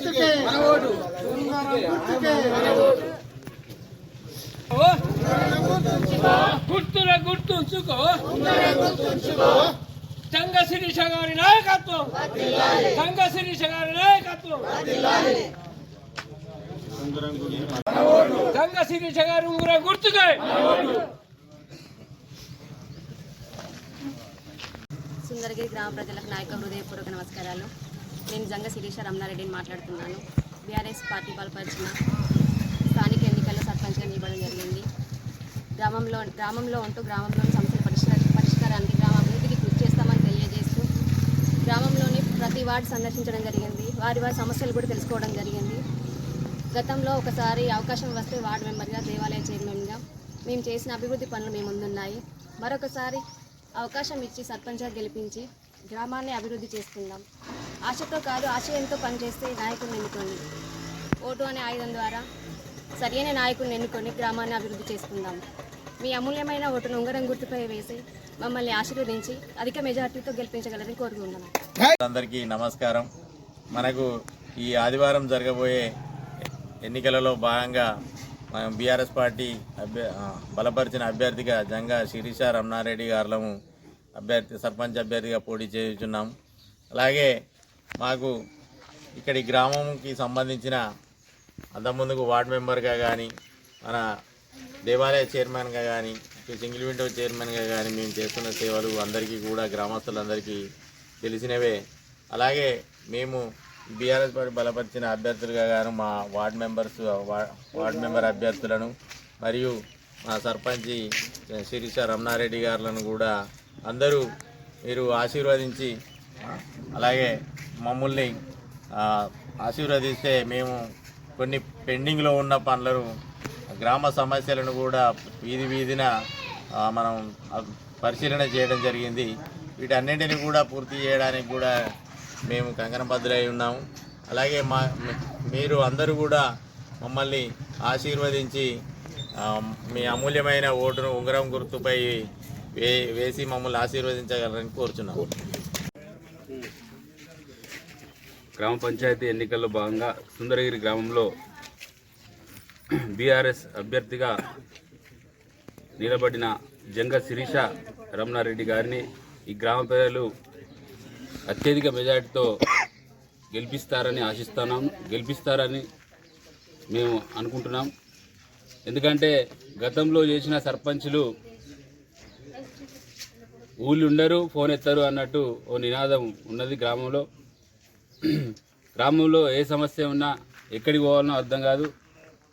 గుర్తుకే గుర్తుల గుర్తుంచుకో. తంగ శిరీష గారి నాయకత్వం. తంగ శిరీష గారి నాయకత్వం. తంగ శిరీష గారి ఉంగుర గుర్తుగా సుందరగిరి గ్రామ ప్రజలకు నాయక హృదయపూర్వక నమస్కారాలు. నేను జంగ శిరీష రమణారెడ్డిని మాట్లాడుతున్నాను. బీఆర్ఎస్ పార్టీ బలపరిచిన స్థానిక ఎన్నికల్లో సర్పంచ్గా నిలబడడం జరిగింది. గ్రామంలో గ్రామంలో ఉంటూ గ్రామంలోని సమస్యల పరిష్కార పరిష్కారానికి గ్రామ అభివృద్ధికి కృషి చేస్తామని తెలియజేస్తూ గ్రామంలోని ప్రతి వార్డు సందర్శించడం జరిగింది. వారి వారి సమస్యలు కూడా తెలుసుకోవడం జరిగింది. గతంలో ఒకసారి అవకాశం వస్తే వార్డు మెంబర్గా దేవాలయ చైర్మన్గా మేము చేసిన అభివృద్ధి పనులు మీ ముందున్నాయి. మరొకసారి అవకాశం ఇచ్చి సర్పంచ్గా గెలిపించి గ్రామాన్ని అభివృద్ధి చేస్తున్నాం. ఆశతో కాదు ఆశయంతో పనిచేస్తే నాయకుడిని ఎన్నుకోండి. ఓటు అనే ఆయుధం ద్వారా సరైన నాయకుడిని ఎన్నుకొని గ్రామాన్ని అభివృద్ధి చేసుకుందాం. మీ అమూల్యమైన ఓటును ఉంగరం గుర్తుపై వేసి మమ్మల్ని ఆశీర్వదించి అధిక మెజార్టీతో గెలిపించగలరని కోరుకుంటున్నాను అందరికీ నమస్కారం. మనకు ఈ ఆదివారం జరగబోయే ఎన్నికలలో భాగంగా మనం బీఆర్ఎస్ పార్టీ అభ్య బలపరిచిన అభ్యర్థిగా జంగా శిరీష రమణారెడ్డి గారులము అభ్యర్థి సర్పంచ్ అభ్యర్థిగా పోటీ చేయుచున్నాం. అలాగే మాకు ఇక్కడి గ్రామంకి సంబంధించిన అంతకుముందుకు వార్డ్ మెంబర్గా కానీ మన దేవాలయ చైర్మన్గా కానీ సింగిల్ విండో చైర్మన్గా కానీ మేము చేస్తున్న సేవలు అందరికీ కూడా గ్రామస్తులందరికీ తెలిసినవే. అలాగే మేము బీఆర్ఎస్ పార్టీ బలపరిచిన అభ్యర్థులుగా గాను మా వార్డ్ మెంబర్స్ వార్డ్ మెంబర్ అభ్యర్థులను మరియు మా సర్పంచి శిరీష రమణారెడ్డి గారులను కూడా అందరూ మీరు ఆశీర్వదించి అలాగే మమ్మల్ని ఆశీర్వదిస్తే మేము కొన్ని పెండింగ్లో ఉన్న పనులను గ్రామ సమస్యలను కూడా వీధి వీధిన మనం పరిశీలన చేయడం జరిగింది. వీటన్నింటిని కూడా పూర్తి చేయడానికి కూడా మేము కంకణబద్దులై ఉన్నాము. అలాగే మా మీరు అందరూ కూడా మమ్మల్ని ఆశీర్వదించి మీ అమూల్యమైన ఓటును ఉంగరం గుర్తుపై వే వేసి మమ్మల్ని ఆశీర్వదించగలరని కోరుచున్నాము. గ్రామ పంచాయతీ ఎన్నికల్లో భాగంగా సుందరగిరి గ్రామంలో బీఆర్ఎస్ అభ్యర్థిగా నిలబడిన జంగ శిరీష రమణారెడ్డి గారిని ఈ గ్రామ ప్రజలు అత్యధిక మెజార్టీతో గెలిపిస్తారని ఆశిస్తున్నాం. గెలిపిస్తారని మేము అనుకుంటున్నాం. ఎందుకంటే గతంలో చేసిన సర్పంచులు ఊళ్ళు ఉండరు ఫోన్ ఎత్తారు అన్నట్టు ఓ నినాదం ఉన్నది గ్రామంలో. గ్రామంలో ఏ సమస్య ఉన్నా ఎక్కడికి పోవాలనో అర్థం కాదు.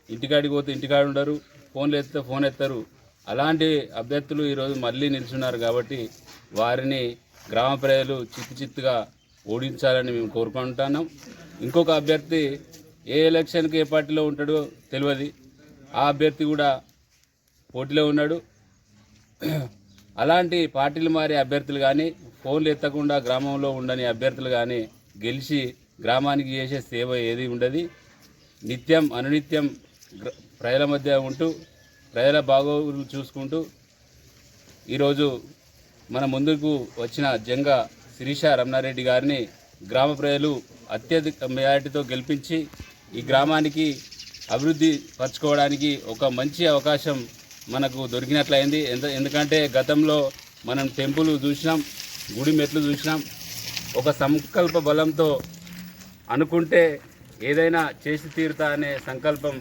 ఇంటికాడికి పోతే ఇంటికాడ ఉండరు. ఫోన్లు ఎత్తే ఫోన్ ఎత్తారు. అలాంటి అభ్యర్థులు ఈరోజు మళ్ళీ నిల్చున్నారు కాబట్టి వారిని గ్రామ ప్రజలు చిత్తు చిత్తుగా ఓడించాలని మేము కోరుకుంటున్నాం. ఇంకొక అభ్యర్థి ఏ ఎలక్షన్కి ఏ పార్టీలో ఉంటాడో తెలియదు. ఆ అభ్యర్థి కూడా పోటీలో ఉన్నాడు. అలాంటి పార్టీలు మారే అభ్యర్థులు కానీ ఫోన్లు ఎత్తకుండా గ్రామంలో ఉండని అభ్యర్థులు కానీ గెలిచి గ్రామానికి చేసే సేవ ఏది ఉండదు. నిత్యం అనునిత్యం ప్రజల మధ్య ఉంటూ ప్రజల బాగోగులు చూసుకుంటూ ఈరోజు మన ముందుకు వచ్చిన జంగ శిరీష రమణారెడ్డి గారిని గ్రామ ప్రజలు అత్యధిక మెజారిటీతో గెలిపించి ఈ గ్రామానికి అభివృద్ధి పరచుకోవడానికి ఒక మంచి అవకాశం మనకు దొరికినట్లయింది. ఎందు ఎందుకంటే గతంలో మనం టెంపుల్ చూసినాం గుడి మెట్లు చూసినాం ఒక సంకల్ప బలంతో అనుకుంటే ఏదైనా చేసి తీరుతా అనే సంకల్పం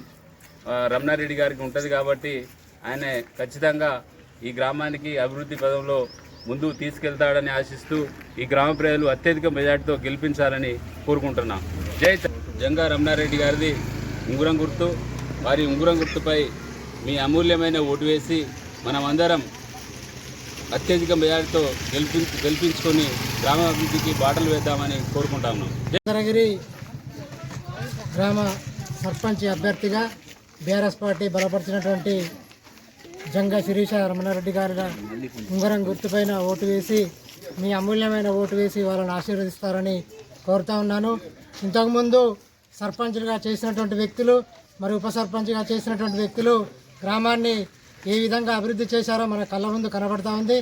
రమణారెడ్డి గారికి ఉంటుంది కాబట్టి ఆయన ఖచ్చితంగా ఈ గ్రామానికి అభివృద్ధి పదంలో ముందుకు తీసుకెళ్తాడని ఆశిస్తూ ఈ గ్రామ ప్రజలు అత్యధిక మెజార్టీతో గెలిపించాలని కోరుకుంటున్నాం. జై జంగా రమణారెడ్డి గారిది ఉంగురం గుర్తు. వారి ఉంగురం గుర్తుపై మీ అమూల్యమైన ఓటు వేసి మనమందరం అత్యధిక మెజారిటీతో గెలిపి గెలిపించుకొని గ్రామాభివృద్ధికి బాటలు వేద్దామని కోరుకుంటాము చంద్రగిరి గ్రామ సర్పంచ్ అభ్యర్థిగా బీఆర్ఎస్ పార్టీ బలపరిచినటువంటి జంగా శిరీష రమణారెడ్డి గారి ఉంగరం గుర్తుపైన ఓటు వేసి మీ అమూల్యమైన ఓటు వేసి వాళ్ళని ఆశీర్వదిస్తారని కోరుతా ఉన్నాను. ఇంతకుముందు సర్పంచ్లుగా చేసినటువంటి వ్యక్తులు మరి ఉప సర్పంచ్గా చేసినటువంటి వ్యక్తులు గ్రామాన్ని ఏ విధంగా అభివృద్ధి చేశారో మన కళ్ళ ముందు కనబడతా ఉంది.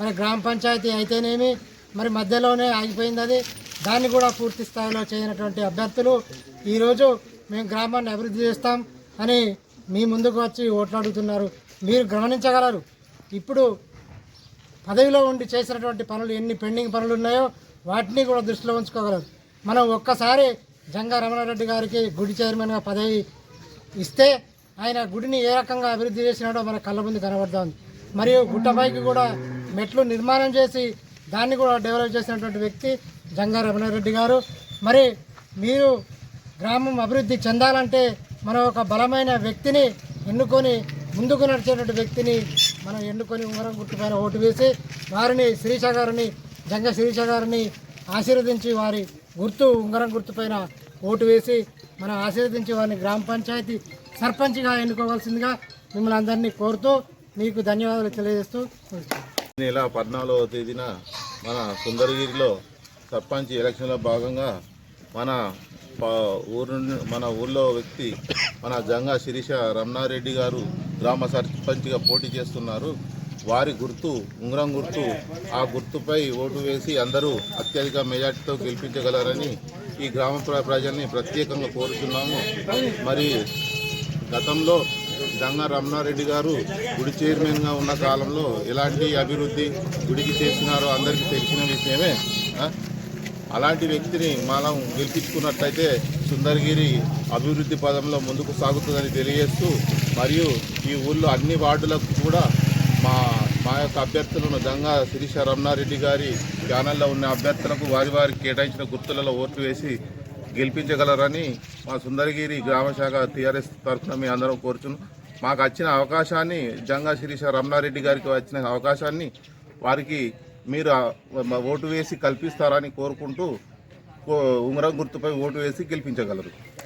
మరి గ్రామ పంచాయతీ అయితేనేమి మరి మధ్యలోనే ఆగిపోయింది అది. దాన్ని కూడా పూర్తి స్థాయిలో చేయనటువంటి అభ్యర్థులు ఈరోజు మేము గ్రామాన్ని అభివృద్ధి చేస్తాం అని మీ ముందుకు వచ్చి ఓట్లాడుతున్నారు. మీరు గమనించగలరు. ఇప్పుడు పదవిలో ఉండి చేసినటువంటి పనులు ఎన్ని పెండింగ్ పనులు ఉన్నాయో వాటిని కూడా దృష్టిలో ఉంచుకోగలరు. మనం ఒక్కసారి జంగా రమణారెడ్డి గారికి గుడి చైర్మన్గా పదవి ఇస్తే ఆయన గుడిని ఏ రకంగా అభివృద్ధి చేసినాడో మన కళ్ళ ముందు కనబడుతోంది. మరియు గుట్టపైకి కూడా మెట్లు నిర్మాణం చేసి దాన్ని కూడా డెవలప్ చేసినటువంటి వ్యక్తి జంగా రమణారెడ్డి గారు. మరి మీరు గ్రామం అభివృద్ధి చెందాలంటే మనం ఒక బలమైన వ్యక్తిని ఎన్నుకొని ముందుకు నడిచేటువంటి వ్యక్తిని మనం ఎన్నుకొని ఉంగరం గుట్టుపైన ఓటు వేసి వారిని శిరీష గారిని జంగ శిరీష గారిని ఆశీర్వదించి వారి గుర్తు ఉంగరం గుర్తుపైన ఓటు వేసి మనం ఆశీర్వదించి వారిని గ్రామ పంచాయతీ సర్పంచ్గా ఎన్నుకోవాల్సిందిగా మిమ్మల్ని అందరినీ కోరుతూ మీకు ధన్యవాదాలు తెలియజేస్తూ నెల పద్నాలుగవ తేదీన మన సుందరగిరిలో సర్పంచ్ ఎలక్షన్లో భాగంగా మన ఊరు మన ఊళ్ళో వ్యక్తి మన జంగా శిరీష రమణారెడ్డి గారు గ్రామ సర్పంచ్గా పోటీ చేస్తున్నారు. వారి గుర్తు ఉంగరం గుర్తు ఆ గుర్తుపై ఓటు వేసి అందరూ అత్యధిక మెజార్టీతో గెలిపించగలరని ఈ గ్రామ ప్రజల్ని ప్రత్యేకంగా కోరుతున్నాము మరి గతంలో గంగా రమణారెడ్డి గారు గుడి చైర్మన్గా ఉన్న కాలంలో ఎలాంటి అభివృద్ధి గుడికి చేసినారో అందరికీ తెలిసిన విషయమే అలాంటి వ్యక్తిని మనం గెలిపించుకున్నట్లయితే సుందరగిరి అభివృద్ధి పదంలో ముందుకు సాగుతుందని తెలియజేస్తూ మరియు ఈ ఊళ్ళో అన్ని వార్డులకు కూడా మా మా యొక్క అభ్యర్థులను గంగా శిరీష రమణారెడ్డి గారి ఛానల్లో ఉన్న అభ్యర్థులకు వారి వారికి కేటాయించిన గుర్తులలో ఓట్లు వేసి గెలిపించగలరని మా సుందరగిరి గ్రామ శాఖ టీఆర్ఎస్ తరఫున మీ అందరం కోరుచున్నాం. మాకు వచ్చిన అవకాశాన్ని జంగా శిరీష రమణారెడ్డి గారికి వచ్చిన అవకాశాన్ని వారికి మీరు ఓటు వేసి కల్పిస్తారని కోరుకుంటూ ఉంగరం గుర్తుపై ఓటు వేసి గెలిపించగలరు.